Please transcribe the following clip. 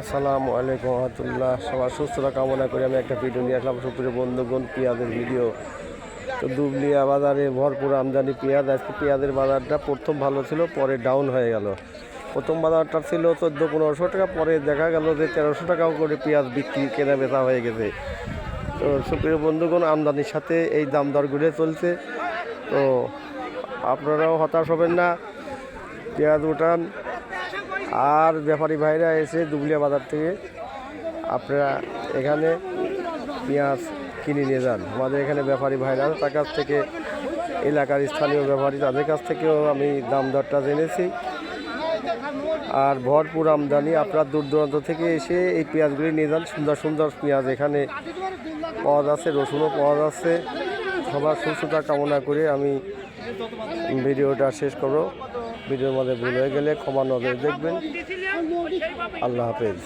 আসসালামু আলাইকুম রহমতুল্লাহ। সবার সুস্থতা কামনা করে আমি একটা ভিডিও নিয়ে আসলাম। সুপ্রিয় বন্ধুগণ, পেঁয়াজের ভিডিও তো দুবলিয়া বাজারে ভরপুর আমদানি পেঁয়াজ। আজকে পেঁয়াজের বাজারটা প্রথম ভালো ছিল, পরে ডাউন হয়ে গেল। প্রথম বাজারটা ছিল চোদ্দ পনেরোশো টাকা, পরে দেখা গেল যে তেরোশো টাকাও করে পেঁয়াজ বিক্রি কেনা বেচা হয়ে গেছে। তো সুপ্রিয় বন্ধুগণ, আমদানির সাথে এই দাম দর ঘুরে চলছে। তো আপনারাও হতাশ হবেন না। পেঁয়াজ উঠান আর ব্যাপারী ভাইরা এসে দুবলিয়া বাজার থেকে আপনারা এখানে পেঁয়াজ কিনে নিয়ে যান। আমাদের এখানে ব্যাপারী ভাইরা তার কাছ থেকে এলাকার স্থানীয় ব্যাপারী তাদের কাছ থেকেও আমি দাম দরটা জেনেছি। আর ভরপুর আমদানি আপনার দূর দূরান্ত থেকে এসে এই পেঁয়াজগুলি নিয়ে যান। সুন্দর সুন্দর পেঁয়াজ এখানে পাওয়া যাচ্ছে, রসুনও পাওয়া যাচ্ছে। সবার সুস্থতা কামনা করে। আমি ভিডিওটা শেষ করব। ভিডিওর মধ্যে ভুল হয়ে গেলে ক্ষমা নজরে দেখবেন। আল্লাহ হাফেজ।